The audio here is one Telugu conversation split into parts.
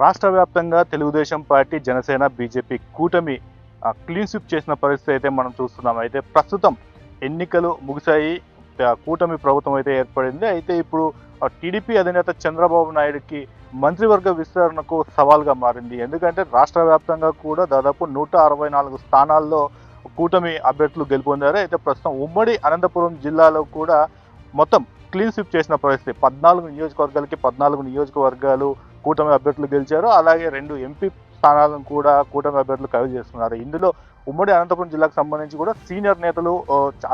రాష్ట్ర వ్యాప్తంగా తెలుగుదేశం పార్టీ జనసేన బీజేపీ కూటమి క్లీన్ స్విప్ చేసిన పరిస్థితి అయితే మనం చూస్తున్నాం. అయితే ప్రస్తుతం ఎన్నికలు ముగిశాయి. కూటమి ప్రభుత్వం అయితే ఏర్పడింది. అయితే ఇప్పుడు టీడీపీ అధినేత చంద్రబాబు నాయుడుకి మంత్రివర్గ విస్తరణకు సవాల్గా మారింది. ఎందుకంటే రాష్ట్ర వ్యాప్తంగా కూడా దాదాపు నూట అరవై నాలుగు స్థానాల్లో కూటమి అభ్యర్థులు గెలుపొందారు. అయితే ప్రస్తుతం ఉమ్మడి అనంతపురం జిల్లాలో కూడా మొత్తం క్లీన్ స్విప్ చేసిన పరిస్థితి. పద్నాలుగు నియోజకవర్గాలకి పద్నాలుగు నియోజకవర్గాలు కూటమి అభ్యర్థులు గెలిచారు. అలాగే రెండు ఎంపీ స్థానాలను కూడా కూటమి అభ్యర్థులు కైవసం చేస్తున్నారు. ఇందులో ఉమ్మడి అనంతపురం జిల్లాకు సంబంధించి కూడా సీనియర్ నేతలు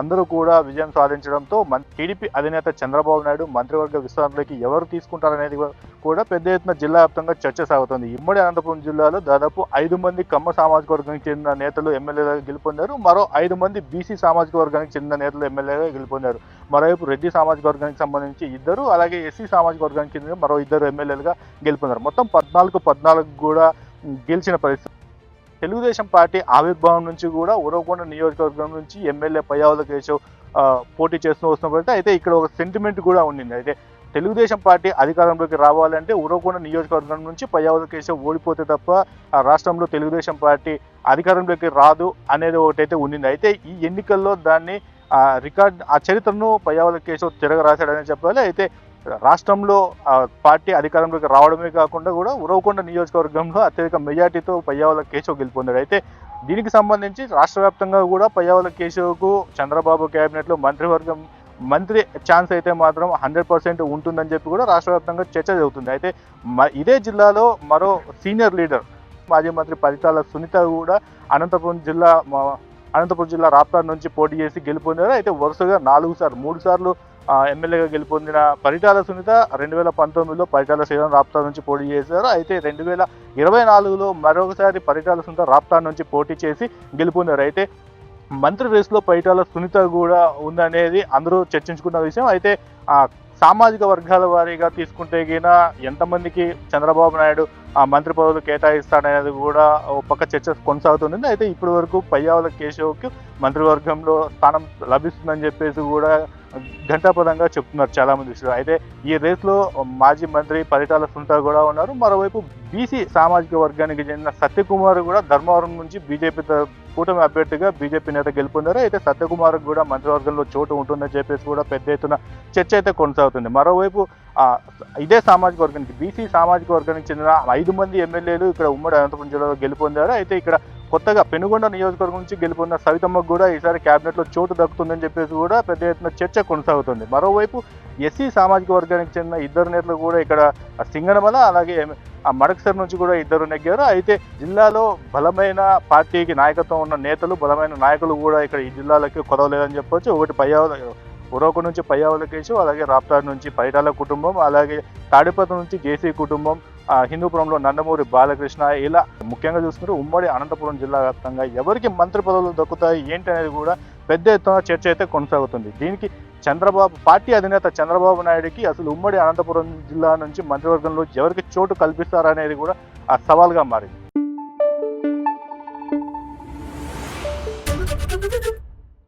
అందరూ కూడా విజయం సాధించడంతో టీడీపీ అధినేత చంద్రబాబు నాయుడు మంత్రివర్గ విస్తరణలోకి ఎవరు తీసుకుంటారనేది కూడా పెద్ద ఎత్తున జిల్లా వ్యాప్తంగా చర్చ సాగుతుంది. ఉమ్మడి అనంతపురం జిల్లాలో దాదాపు ఐదు మంది కమ్మ సామాజిక వర్గానికి చెందిన నేతలు ఎమ్మెల్యేగా గెలుపొందారు. మరో ఐదు మంది బీసీ సామాజిక వర్గానికి చెందిన నేతలు ఎమ్మెల్యేగా గెలుపొందారు. మరోవైపు రెడ్డి సామాజిక వర్గానికి సంబంధించి ఇద్దరు అలాగే ఎస్సీ సామాజిక వర్గానికి చెందిన మరో ఇద్దరు ఎమ్మెల్యేలుగా గెలుపొందారు. మొత్తం పద్నాలుగు పద్నాలుగు కూడా గెలిచిన పరిస్థితి. తెలుగుదేశం పార్టీ ఆవిర్భావం నుంచి కూడా ఉరవకొండ నియోజకవర్గం నుంచి ఎమ్మెల్యే పయ్యావుల కేశవ్ పోటీ చేస్తూ వస్తున్నప్పుడు అయితే ఇక్కడ ఒక సెంటిమెంట్ కూడా ఉండింది. అయితే తెలుగుదేశం పార్టీ అధికారంలోకి రావాలంటే ఉరవకొండ నియోజకవర్గం నుంచి పయ్యావుల కేశవ్ ఓడిపోతే తప్ప ఆ రాష్ట్రంలో తెలుగుదేశం పార్టీ అధికారంలోకి రాదు అనేది ఒకటైతే ఉండింది. అయితే ఈ ఎన్నికల్లో దాన్ని రికార్డ్ ఆ చరిత్రను పయ్యావుల కేశవ్ తిరగరాశాడని చెప్పాలి. అయితే రాష్ట్రంలో పార్టీ అధికారంలోకి రావడమే కాకుండా కూడా ఉరవకొండ నియోజకవర్గంలో అత్యధిక మెజార్టీతో పయ్యావుల కేశవ్ గెలుపొందాడు. అయితే దీనికి సంబంధించి రాష్ట్ర వ్యాప్తంగా కూడా పయ్యావుల కేశవ్కు చంద్రబాబు క్యాబినెట్లో మంత్రివర్గం మంత్రి ఛాన్స్ అయితే మాత్రం హండ్రెడ్ పర్సెంట్ ఉంటుందని చెప్పి కూడా రాష్ట్ర వ్యాప్తంగా చర్చ జరుగుతుంది. అయితే మ- ఇదే జిల్లాలో మరో సీనియర్ లీడర్ మాజీ మంత్రి పరితాల సునీత కూడా అనంతపురం జిల్లా అనంతపురం జిల్లా రాప్తార్ నుంచి పోటీ చేసి గెలుపొందారు. అయితే వరుసగా నాలుగు సార్లు మూడు సార్లు ఎమ్మెల్యేగా గెలుపొందిన పరిటాల సునీత రెండు వేల పంతొమ్మిదిలో పరిటాల శ్రీరామ్ రాప్తా నుంచి పోటీ చేశారు. అయితే రెండు వేల ఇరవై నాలుగులో మరొకసారి పరిటాల సునీత రాప్తా నుంచి పోటీ చేసి గెలుపొందారు. అయితే మంత్రి రేసులో పరిటాల సునీత కూడా ఉందనేది అందరూ చర్చించుకున్న విషయం. అయితే సామాజిక వర్గాల వారీగా తీసుకుంటే గిన ఎంతమందికి చంద్రబాబు నాయుడు ఆ మంత్రి పదవులు కేటాయిస్తాడనేది కూడా ఓ పక్క చర్చ కొనసాగుతుంది అయితే ఇప్పటి వరకు పయ్యావుల కేశవ్కి మంత్రివర్గంలో స్థానం లభిస్తుందని చెప్పేసి కూడా ఘంటాపదంగా చెప్తున్నారు చాలామంది విషయాలు అయితే ఈ రేస్లో మాజీ మంత్రి పరిటాల సుంత కూడా ఉన్నారు. మరోవైపు బీసీ సామాజిక వర్గానికి చెందిన సత్యకుమార్ కూడా ధర్మవరం నుంచి బీజేపీ కూటమి అభ్యర్థిగా బీజేపీ నేత గెలుపొందారు. అయితే సత్యకుమార్ కూడా మంత్రివర్గంలో చోటు ఉంటుందని చెప్పేసి కూడా పెద్ద ఎత్తున చర్చ అయితే కొనసాగుతుంది. మరోవైపు ఇదే సామాజిక వర్గానికి బీసీ సామాజిక వర్గానికి చెందిన ఐదు మంది ఎమ్మెల్యేలు ఇక్కడ ఉమ్మడి అనంతపురం జిల్లాలో గెలుపొందారు. అయితే ఇక్కడ కొత్తగా పెనుగొండ నియోజకవర్గం నుంచి గెలుపొందిన సవితమ్మకు కూడా ఈసారి క్యాబినెట్లో చోటు దక్కుతుందని చెప్పేసి కూడా పెద్ద ఎత్తున చర్చ కొనసాగుతుంది. మరోవైపు ఎస్సీ సామాజిక వర్గానికి చెందిన ఇద్దరు నేతలు కూడా ఇక్కడ సింగనమల అలాగే ఆ మడక్సర్ నుంచి కూడా ఇద్దరు నెగ్గారు. అయితే జిల్లాలో బలమైన పార్టీకి నాయకత్వం ఉన్న నేతలు బలమైన నాయకులు కూడా ఇక్కడ ఈ జిల్లాలకి కొదవలేదని చెప్పొచ్చు. ఒకటి పయ్యావుల ఉరవకు నుంచి పయ్యావుల కేసు అలాగే రాప్తాడు నుంచి పైటాల కుటుంబం అలాగే తాడిపత్రి నుంచి జేసీ కుటుంబం హిందూపురంలో నందమూరి బాలకృష్ణ ఇలా ముఖ్యంగా చూసుకుంటే ఉమ్మడి అనంతపురం జిల్లా వ్యాప్తంగా ఎవరికి మంత్రి పదవులు దక్కుతాయి ఏంటి అనేది కూడా పెద్ద ఎత్తున చర్చ అయితే కొనసాగుతుంది. దీనికి చంద్రబాబు పార్టీ అధినేత చంద్రబాబు నాయుడికి అసలు ఉమ్మడి అనంతపురం జిల్లా నుంచి మంత్రివర్గంలో ఎవరికి చోటు కల్పిస్తారనేది కూడా ఆ సవాల్గా మారింది.